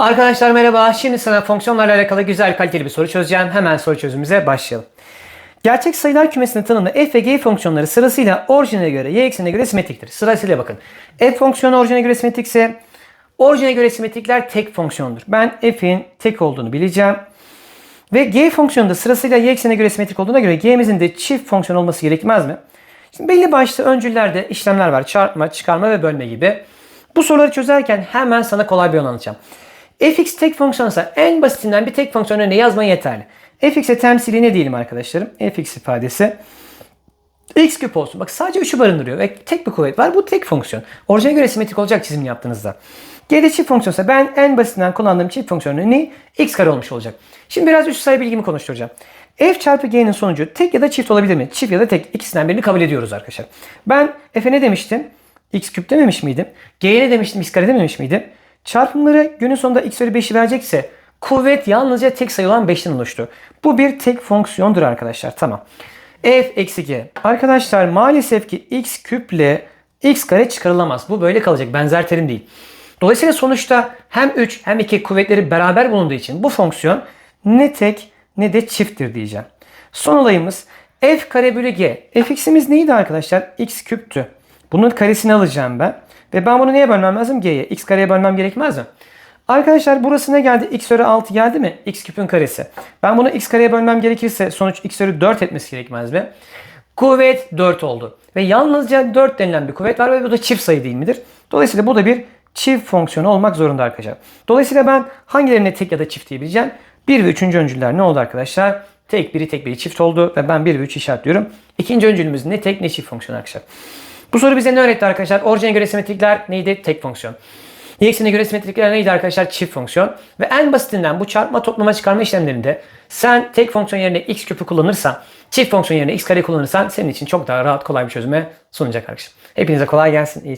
Arkadaşlar merhaba. Şimdi sana fonksiyonlarla alakalı güzel kaliteli bir soru çözeceğim. Hemen soru çözümümüze başlayalım. Gerçek sayılar kümesinin tanımlı f ve g fonksiyonları sırasıyla orijine göre, y eksenine göre simetriktir. Sırasıyla bakın. f fonksiyonu orijine göre simetrikse orijine göre simetrikler tek fonksiyondur. Ben f'in tek olduğunu bileceğim. Ve g fonksiyonu da sırasıyla y eksenine göre simetrik olduğuna göre g'mizin de çift fonksiyon olması gerekmez mi? Şimdi belli başlı öncüllerde işlemler var. Çarpma, çıkarma ve bölme gibi. Bu soruları çözerken hemen sana kolay bir yol anlatacağım. Fx tek fonksiyonsa en basitinden bir tek fonksiyon önüne yazman yeterli. fx'e temsili ne diyelim arkadaşlarım? fx ifadesi x küp olsun. Bak sadece 3'ü barındırıyor ve tek bir kuvvet var. Bu tek fonksiyon. Orijine göre simetrik olacak çizim yaptığınızda. G'de çift fonksiyonsa ben en basitinden kullandığım çift fonksiyonun ne? x kare olmuş olacak. Şimdi biraz üst sayı bilgimi konuşturacağım. f çarpı g'nin sonucu tek ya da çift olabilir mi? Çift ya da tek. ikisinden birini kabul ediyoruz arkadaşlar. Ben f'e ne demiştim? x küp dememiş miydim? G'ye ne demiştim? x kare dememiş miydim? Çarpımları günün sonunda x üzeri 5'i verecekse kuvvet yalnızca tek sayı olan 5'ten oluştu. Bu bir tek fonksiyondur arkadaşlar. Tamam. f eksi g. Arkadaşlar maalesef ki x küple x kare çıkarılamaz. Bu böyle kalacak. Benzer terim değil. Dolayısıyla sonuçta hem 3 hem 2 kuvvetleri beraber bulunduğu için bu fonksiyon ne tek ne de çifttir diyeceğim. Son olayımız f kare bölü g. fx'imiz neydi arkadaşlar? x küptü. Bunun karesini alacağım ben. Ve ben bunu neye bölmem lazım? g'ye. x kareye bölmem gerekmez mi? Arkadaşlar burası ne geldi? x üzeri 6 geldi mi? x küpün karesi. Ben bunu x kareye bölmem gerekirse sonuç x üzeri 4 etmesi gerekmez mi? Kuvvet 4 oldu. Ve yalnızca 4 denilen bir kuvvet var ve bu da çift sayı değil midir? Dolayısıyla bu da bir çift fonksiyonu olmak zorunda arkadaşlar. Dolayısıyla ben hangilerine tek ya da çift diyebileceğim? 1 ve 3. öncüller ne oldu arkadaşlar? Tek biri tek biri çift oldu ve ben 1 ve 3 işaretliyorum. İkinci öncülümüz ne tek ne çift fonksiyon arkadaşlar. Bu soru bize ne öğretti arkadaşlar? Orijine göre simetrikler neydi? Tek fonksiyon. Y eksenine göre simetrikler neydi arkadaşlar? Çift fonksiyon. Ve en basitinden bu çarpma, toplama, çıkarma işlemlerinde sen tek fonksiyon yerine x küpü kullanırsan, çift fonksiyon yerine x kare kullanırsan senin için çok daha rahat kolay bir çözüme sunacak arkadaşlar. Hepinize kolay gelsin. İyi